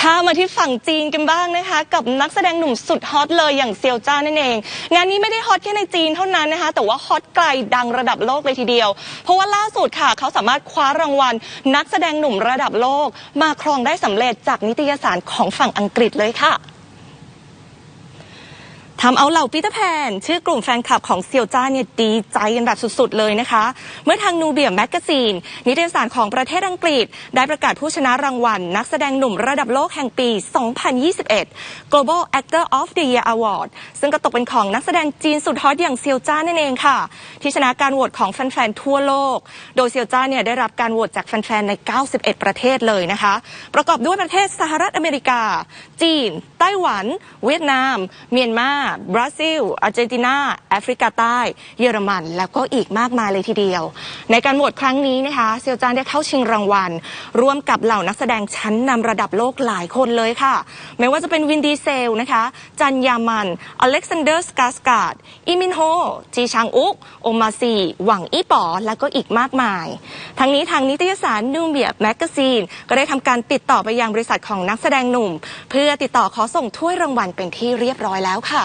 ข้ามมาที่ฝั่งจีนกันบ้างนะคะ กับนักแสดงหนุ่มสุดฮอตเลยอย่างเซียวจ้านั่นเอง งานนี้ไม่ได้ฮอตแค่ในจีนเท่านั้นนะคะ แต่ว่าฮอตไกลดังระดับโลกเลยทีเดียว เพราะว่าล่าสุดค่ะ เขาสามารถคว้ารางวัล นักแสดงหนุ่มระดับโลก มาครองได้สำเร็จจากนิตยสารของฝั่งอังกฤษเลยค่ะ ทำเอาเหล่าปีเตอร์แพนชื่อกลุ่มแฟนคลับของเซียวจ้าเนี่ยดีใจกันแบบสุดๆเลยนะคะ เมื่อทางนูเบียแมกกาซีน นิตยสารของประเทศอังกฤษ ได้ประกาศผู้ชนะรางวัล นักแสดงหนุ่มระดับโลกแห่งปี 2021 Global Actor of the Year Award ซึ่งก็ตกเป็นของนักแสดงจีนสุดฮอตอย่างเซียวจ้านั่นเองค่ะ ที่ชนะการโหวตของแฟนๆทั่วโลก โดยเซียวจ้าเนี่ยได้รับการโหวตจากแฟนๆใน 91 ประเทศเลยนะคะ ประกอบด้วยประเทศสหรัฐอเมริกา จีน ไต้หวัน เวียดนาม เมียนมาบราซิล อาร์เจนตินา แอฟริกาใต้ เยอรมัน แล้วก็อีกมากมายเลยทีเดียว ในการโหวตครั้งนี้นะคะ เซียวจานได้เข้าชิงรางวัล ร่วมกับเหล่านักแสดงชั้นนำระดับโลกหลายคนเลยค่ะ ไม่ว่าจะเป็นวินดีเซลนะคะ จันยามัน อเล็กซานเดอร์สกาสการ์ดอิมินโฮ จีชางอุก โอมาซี หวังอี้ป๋อ และก็อีกมากมาย ทั้งนี้ทางนิตยสารนูเบียแมกกาซีนก็ได้ทำการติดต่อไปยังบริษัทของนักแสดงหนุ่ม เพื่อติดต่อขอส่งถ้วยรางวัลเป็นที่เรียบร้อยแล้วค่ะ